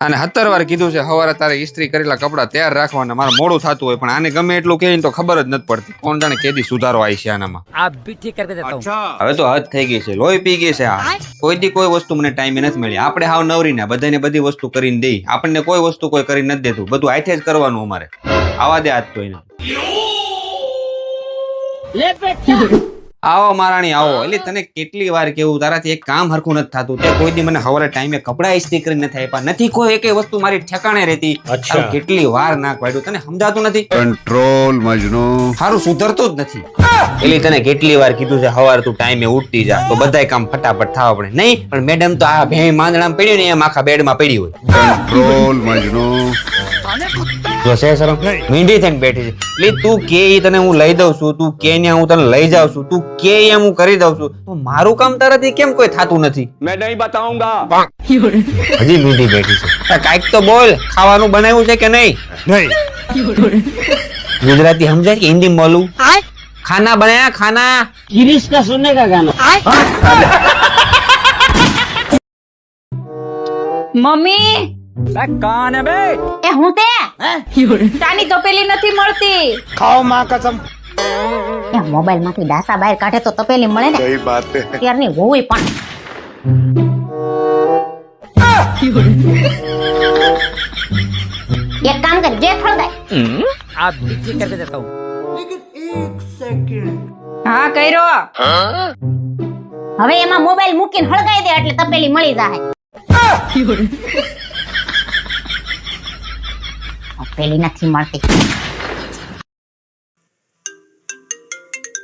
અને સત્તર વાર કીધું છે સવારે તારે ઇસ્ત્રી કરેલા કપડાં તૈયાર રાખવાના મારે મોડું થતું હોય પણ આને ગમે એટલું કહે તો ખબર જ નથી પડતી. કોણ જાણે કેદી સુધારો આવી છે આનામાં. હવે તો હદ થઈ ગઈ છે લોહી પી ગઈ છે આ. કોઈ દી કોઈ વસ્તુ મને ટાઈમે નથી મળી. આપણે હાવ નવરીને બધાને બધી વસ્તુ કરીને દઈ. આપણને કોઈ વસ્તુ કોઈ કરી નથી દેતું. બધું આથે જ કરવાનું અમારે. આવા દે આજ તો એને આવો મારાણી આવો. એટલે તને કેટલી વાર કેવું તારાથી એક કામ હરખું નથી થતું. તે કોઈ દી મને હવારે ટાઈમે કપડા ઇસ્ત્રી કરીને નથી આપ્યા. નથી કોઈ એકે વસ્તુ મારી ઠેકાણે રહેતી. કેટલી વાર ના પાડ્યું. તને સમજાતું નથી? કંટ્રોલ મજનો. સારું સુધરતું જ નથી. એટલે તને કેટલી વાર કીધું છે હવાર તું ટાઈમે ઉઠતી જા. તો બધાય કામ ફટાફટ થવા પડે. નહીં પણ મેડમ તો આ ભેં માંદણામાં પડ્યું ને એમ આખા બેડમાં પડી હોય. કંટ્રોલ મજનુ. જોશે મીંડી થઈને બેઠી છે. એટલે તું કે ઈ તને હું લઈ દઉં છું તું કે ને હું તને લઈ જાઉં છું તું કે એમ હું કરી દઉં છું. તો મારું કામ તારાથી કેમ કોઈ થાતું નથી? મેં નહીં બતાવુંગા. હજી મીંડી બેઠી છે. કાઈક તો બોલ ખાવાનું બનાવ્યું છે કે નહીં? નહીં. ગુજરાતી સમજાય કે હિન્દી બોલું ખાના બનાયા ખાના? ગિરીશ કા સુનને કા ગાના? મમ્મી બે કાને બે એ હું તે? તાની તપેલી નથી મળતી. ખાઓ માં કસમ. એ મોબાઈલમાંથી ડાસા બહાર કાઢે તો તપેલી મળે ને. સહી વાત છે અત્યારની હોય પણ. એક કામ કર જે ફળગાય આ બીજી કરી દેતા હું હા કર્યો. હવે એમાં મોબાઈલ મૂકીને હળગાઈ દે એટલે તપેલી મળી જાય. તપેલી નથી મળતી.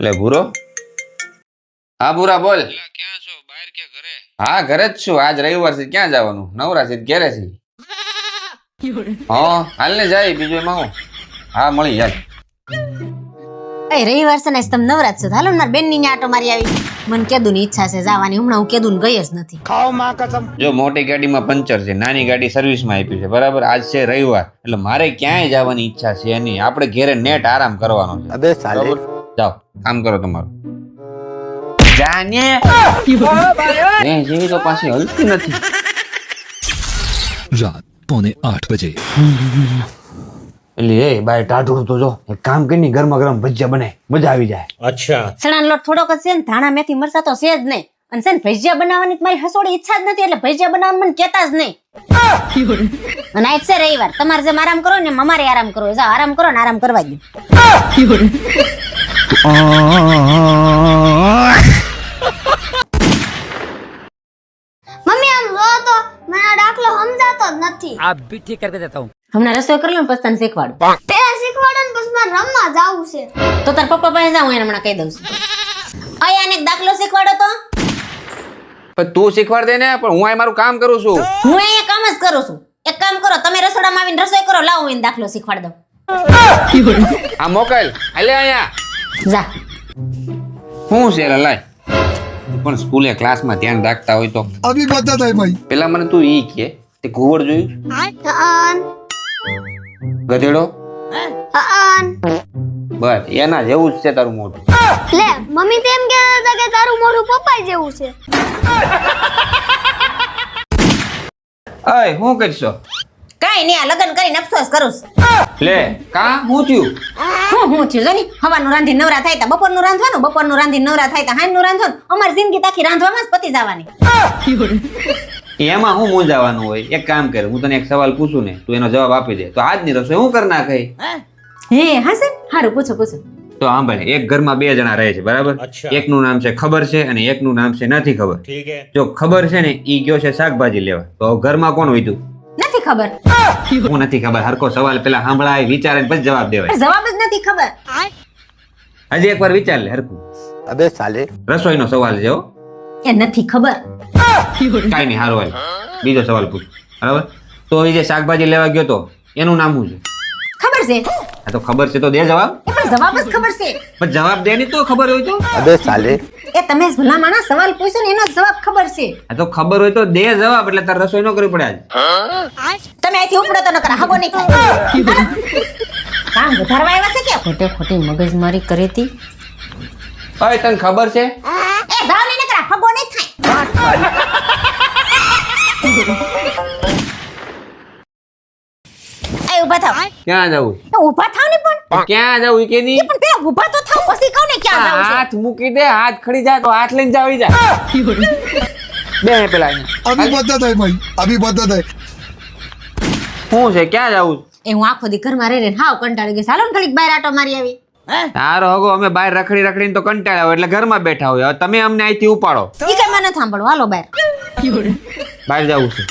લે ભૂરો. હા ભૂરા બોલ. હા ઘરે જ છું. આજ રવિવાર છે ક્યાં જવાનું? નવરા છે ઘેરે છે. હા હાલ ને જાય બીજું એમાં હા. મળી જાય. એ રવિવાર છે ને તમે નવરાત છો. હાલો ને બેનની આટો મારી આવી. મને કેદુન ઈચ્છા છે જવાની હમણાં હું કેદુન ગઈ જ નથી. ખાઓ માં કસમ. જો મોટી ગાડીમાં પંચર છે નાની ગાડી સર્વિસમાં આપી છે બરાબર? આજ છે રવિવાર એટલે મારે ક્યાંય જવાની ઈચ્છા છે નહીં. આપણે ઘેરે નેટ આરામ કરવાનો છે. અબે સાલે. જાઓ કામ કરો તમારું. જાને. ને જેવી તો પાછી હલતી નથી. રાત પોને આઠ બજે. એટલે એ બાય ટાઢું તો જો એક કામ કરીને ગરમા ગરમ ભજીયા બને મજા આવી જાય. ચણાનો લોટ થોડોક જ છે ને ધાણા મેથી મરસા તો છે જ નહીં. અને છે ને ભજીયા બનાવવાની મારી હસોડી ઈચ્છા જ નથી એટલે ભજીયા બનાવવાનું મને કહેતા જ નહીં. અને આજ છે રવિવાર. તમારે જેમ આરામ કરો ને એમ અમારે આરામ કરવો. જાઓ આરામ કરો ને આરામ કરવા દો મમ્મી આમ જો તો મને આ દાખલો સમજાતો જ નથી आप भी ठीक करके देता हूँ હમણાં રસોઈ કરી લો ને પછી તને શીખવાડું પેલા શીખવાડો ને પછી મારે રમવા જાવું છે તો તાર પપ્પા પાસે જાઉં એને હમણાં કહી દઉં છું અહીંયા એક દાખલો શીખવાડો તો પણ તું શીખવાડ દે ને પણ હું અહીં મારું કામ કરું છું હું અહીંયા કામ જ કરું છું એક કામ કરો તમે રસોડામાં આવીને રસોઈ કરો લાવો એને દાખલો શીખવાડ દઉં આ મોકલ હાલે અહીંયા જા શું છે રે લાય તું પણ સ્કૂલે ક્લાસમાં ધ્યાન રાખતા હોય તો અભી બતા થાય ભાઈ પેલા મને તું ઈ કે તે ઘુવડ જોયું? ગધેડો? બસ એના જેવું જ છે તારું મોઢું. લે મમ્મી તેમ કહેતા હતા કે તારું મોઢું પપ્પા જેવું છે. અય હું કરશો? કાંઈ નહીં આ લગ્ન કરીને અફસોસ કરું છું. લે કા? હું થયું? હું હું ની હવાનું રાંધી નવરા થાય તા બપોરનું રાંધવાનું બપોરનું રાંધી નવરા થાય તા હાંજનું રાંધવાનું. અમારી જિંદગી તાખી રાંધવામાં જ પતી જવાની. એમાં હું મૂંઝાવાનું હોય? એક કામ કર હું તને એક સવાલ પૂછું ને તું એનો જવાબ આપી દે. તો આજની રસોઈ હું કરી નાખે? હે? હા સર હારું પૂછો પૂછો. તો હા ભાઈ એક ઘરમાં બે જણા રહે છે બરાબર? એકનું નામ છે ખબર છે અને એકનું નામ છે નથી ખબર. જો ખબર છે ને ઈ ગયો છે શાકભાજી લેવા. તો ઘરમાં કોણ વીધું નથી ખબર. હું નથી ખબર હરકો સવાલ પેલા સાંભળાય વિચારે પછી જવાબ દેવાય. જવાબ જ નથી ખબર. હજી એકવાર વિચાર લે હરકું અબે સાલે. રસોઈનો સવાલ છે એ નથી ખબર. કાંઈ નહીં સારું બીજો સવાલ પૂછ. બરાબર? તો એ જે શાકભાજી લેવા ગયો તો એનું નામ શું છે? ખબર છે. હા તો ખબર છે તો દે જવાબ. જવાબ જ ખબર છે. પણ જવાબ દેની તો ખબર હોય તો? અબે સાલે. એ તમે ભલા માણા સવાલ પૂછો ને એનો જવાબ ખબર છે. હા તો ખબર હોય તો દે જવાબ એટલે તાર રસોઈ ન કરવી પડે આજ. તમે અહીંથી ઉપડો તો ન કરા હગો નહીં કામ વધારવા આવ્યા છે કે? ખોટે ખોટી મગજમારી કરી હતી. ઓય તને ખબર છે? એ જાને ક્યાં જવું ઊભા થાવ ને પણ. ક્યાં જવું કે નહીં? પણ તો થાવ પછી કહું ને ક્યાં હાથ મૂકી દે હાથ ખડી જા તો હાથ લઈને જાવી જા બે પેલા અભી બધા ભાઈ અભી બધા શું છે ક્યાં જવું એ હું આખો દી ઘરમાં રહીને હાવ કંટાળી ગઈ. સાલો ને ઘડીક બહાર આટો મારી આવી. તારો હગો અમે બહાર રખડી રખડીને તો કંટાળ્યા એટલે ઘરમાં બેઠા હોય. તમે અમને અહીંથી ઉપાડો. મને સાંભળો. હાલો બહાર બહાર જવું છે.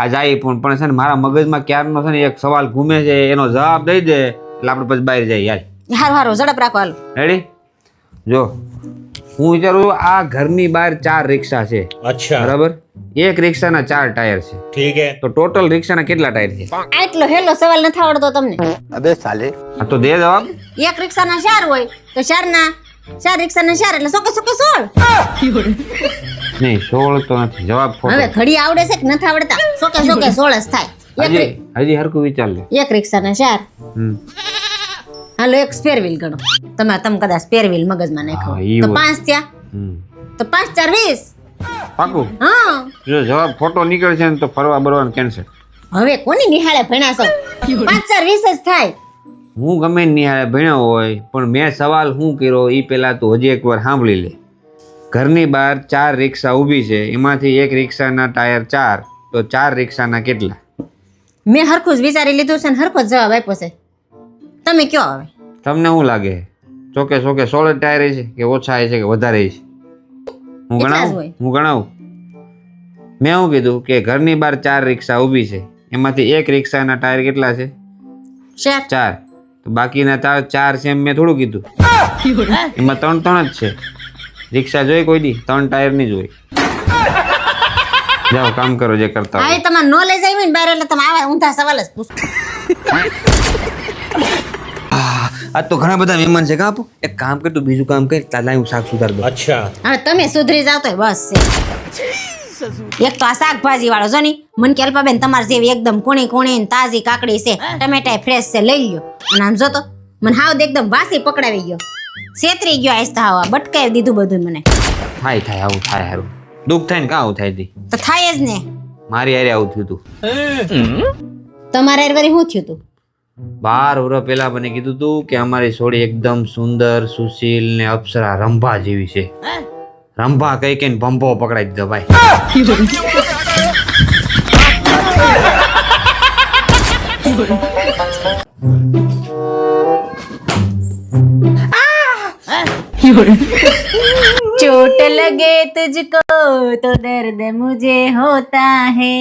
આ જાય પણ પણ છે ને મારા મગજમાં ક્યારનો છે ને એક સવાલ ઘૂમે છે એનો જવાબ દઈ દે એટલે આપણે પછી બહાર જઈએ. હાલ. હારો હારો ઝડપ રાખો હાલ. રેડી જો હું વિચારું આ ઘરની બહાર ચાર રિક્ષા છે. અચ્છા. બરાબર? એક રિક્ષાના ચાર ટાયર છે. ઠીક છે તો ટોટલ રિક્ષાના કેટલા ટાયર છે? આટલો હેલો સવાલ નથી આવડતો તમને. અબે સાલે. તો દે જવાબ. એક રિક્ષાના ચાર હોય તો ચાર ના ચાર રિક્ષાના ચાર એટલે સોકે સોકે સોળ. નહીં સોળ તો નથી જવાબ હવે ઘડી આવડે છે કે નથી આવડતા? સોકે સોકે સોળ જ થાય. હજી હરકું વિચાર લે. એક રિક્ષાના ચાર. હાલો એક સ્પેર વ્હીલ ગણો. તમે તમે કદાચ સ્પેર વ્હીલ મગજમાં નાખો તો પાંચ થયા. તો પાંચ ચાર વીસ. પાકું? હા. જો જવાબ ખોટો નીકળશે ને તો ફરવા બરવાનું કેન્સલ હવે કોની નિહાળે ભણ્યા છો પાંચ ચાર વીસ જ થાય. હું ગમે નિહાળે ભણ્યો હોય પણ મેં સવાલ શું કર્યો એ પહેલાં તું હજી એકવાર સાંભળી લે. ઘરની બહાર ચાર રિક્ષા ઊભી છે એમાંથી એક રિક્ષાના ટાયર ચાર તો ચાર રિક્ષાના કેટલા? મેં હરખું જ વિચારી લીધું છે ને હરખો જ જવાબ આપ્યો છે. તમે કયો હવે તમને શું લાગે? ચોકે ચોકે સોળ ટાયર છે કે ઓછા છે કે વધારે છે? હું ગણાવું? હું ગણાવું? મેં શું કીધું કે ઘરની બહાર ચાર રિક્ષા ઊભી છે એમાંથી એક રિક્ષાના ટાયર કેટલા છે? ચાર. બાકીના ચાર ચાર છે એમ મેં થોડું કીધું. એમાં ત્રણ ત્રણ જ છે. રિક્ષા જોઈ કોઈ દી? ત્રણ ટાયરની જોઈ. જાઓ કામ કરો જે કરતા હોય. તમારે નોલેજ આવી ને બહાર એટલે તમે આવા ઊંધા સવાલ જ પૂછો. આ તો ઘણા બધા મહેમાન છે કાપો એક કામ કર તું બીજું કામ કર તાલા હું શાક સુધાર દઉં અચ્છા. હવે તમે સુધરી જાવ તો બસ એક તો આ શાકભાજી વાળો જો ની મન કે અલ્પાબેન તમારે જેવી એકદમ કોણી કોણી તાજી કાકડી છે ટમેટા ફ્રેશ છે લઈ લ્યો. અને આમ જો તો મને હાવ એકદમ વાસી પકડાવી ગયો. છેતરી ગયો આસ્તા હવા બટકાવી દીધું બધું મને. થાય થાય આવું થાય હારું. દુઃખ થાય ને કાં આવું થાય તી? તો થાય જ ને. મારી હારે આવું થયું તું. તમારે હારે શું થયું તું? બાર વર્ષ પહેલા મને કીધું તું કે અમારી છોડી એકદમ સુંદર સુશીલ ને અપ્સરા રંભા જેવી છે. રંભા કઈ કઈ ભંભો પકડાઈ દીધો ભાઈ चोट लगे तुझको तो दर्द मुझे होता है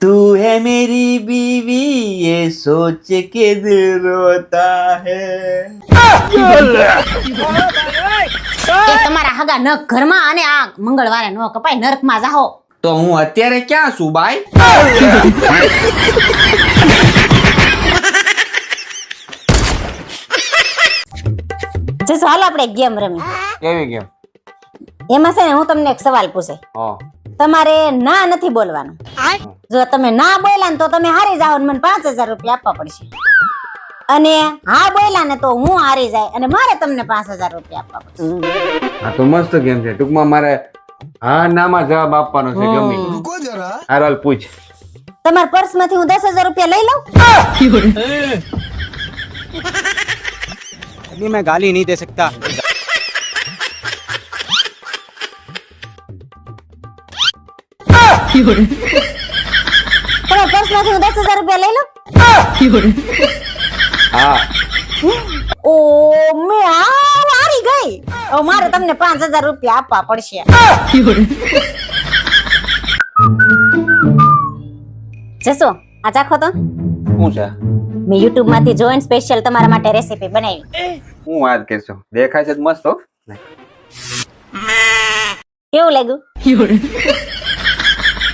तू है मेरी बीवी ये सोच के दिल रोता है એ તમારા હગા નખ ઘરમાં અને આ મંગળવારે નો કપાય નરકમાં જાહો. તો હું અત્યારે ક્યાં છું બાઈ? જસો હાલ આપણે ગેમ રમી કેવી ગેમ? એમાં છે ને હું તમને એક સવાલ પૂછે. તમારે ના નથી બોલવાનું. જો તમે ના બોલ્યા ને તો તમે હારી જાઓ મને પાંચ હજાર રૂપિયા આપવા પડશે. અને હા બોલ્યા ને તો હું હારી જાય અને મારે તમને પાંચ હજાર રૂપિયા આપવા પડશે આ તો મસ્ત ગેમ છે ટૂંકમાં મારે હા નામાં જવાબ આપવાનો છે ગમે रुको जरा હારવાલ પૂછ તમારા પર્સ માંથી હું દસ હજાર રૂપિયા લઈ લઉં अभी मैं गाली नहीं दे सकता તમારા પર્સ માંથી હું દસ હજાર રૂપિયા લઈ લઉં હા. ઓ મેં આ હારી ગઈ. અમારે મારે તમને પાંચ હજાર રૂપિયા આપવા પડશે. જશો? આ ચાખો તો. શું છે? મેં યુટ્યુબમાંથી જોઈન સ્પેશિયલ તમારા માટે રેસીપી બનાવી. હું વાત કરશો. દેખાય છે મસ્ત હો. કેવું લાગ્યું?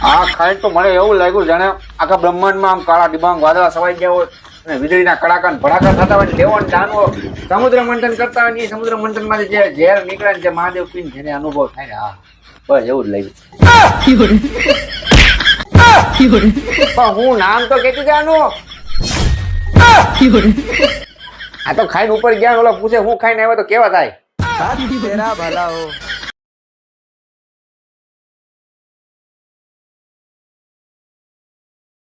આ ખાઈ તો મને એવું લાગ્યું જાણે આખા બ્રહ્માંડમાં આમ કાળા ડિબાંગ વાદળા સવાઈ ગયા હોય. અને વીજળીના કડાકા ભડાકા થતા હોય લેવો જાનવો સમુદ્ર મંથન કરતા હોય એ સમુદ્ર મંથનમાંથી જે ઝેર નીકળે ને જે મહાદેવ પીને જેને અનુભવ થાય ને હા. બસ એવું જ લઈ પણ હું નામ તો કેતી જાનું આ તો ખાઈને ઉપર ગયા ઓલા પૂછે હું ખાઈને આવ્યો તો કેવા થાય? ભલા